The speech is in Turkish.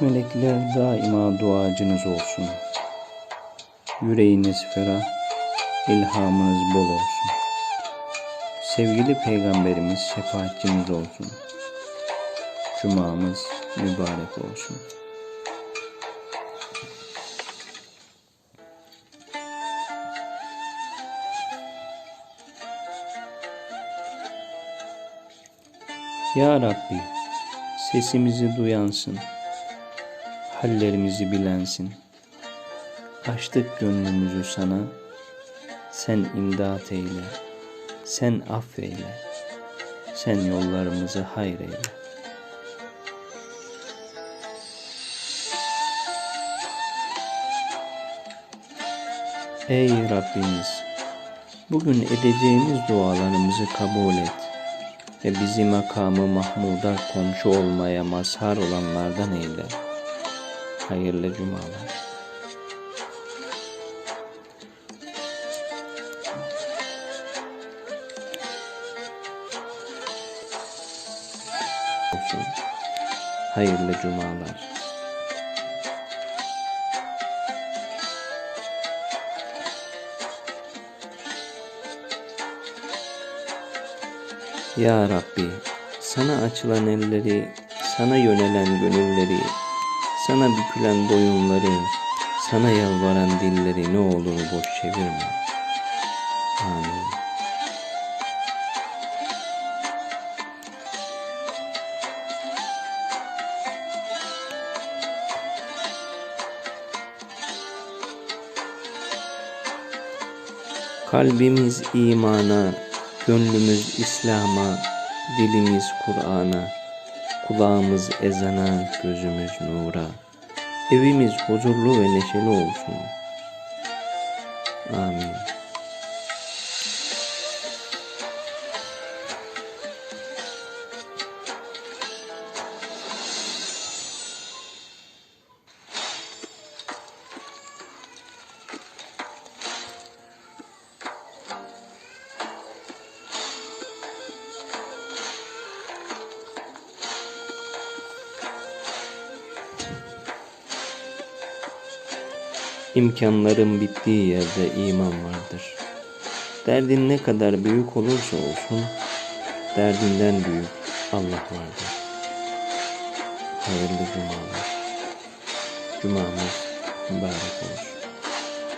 Melekler daima duacınız olsun. Yüreğiniz ferah, ilhamınız bol olsun. Sevgili Peygamberimiz şefaatçiniz olsun. Cumamız mübarek olsun. Ya Rabbi, sesimizi duyansın, hallerimizi bilensin. Açtık gönlümüzü sana, sen imdat eyle, sen affeyle, sen yollarımızı hayreyle. Ey Rabbimiz, bugün edeceğimiz dualarımızı kabul et ve bizi makamı Mahmud'a komşu olmaya mazhar olanlardan eyle. Hayırlı cumalar. Hayırlı cumalar. Ya Rabbi, sana açılan elleri, sana yönelen gönülleri, sana bükülen boyunları, sana yalvaran dilleri ne olur boş çevirme. Amin. Kalbimiz imana, gönlümüz İslam'a, dilimiz Kur'an'a, kulağımız ezana, gözümüz nura. Evimiz huzurlu ve neşeli olsun. Amin. İmkanların bittiği yerde iman vardır. Derdin ne kadar büyük olursa olsun, derdinden büyük Allah vardır. Hayırlı cumalar. Cumamız mübarek olsun.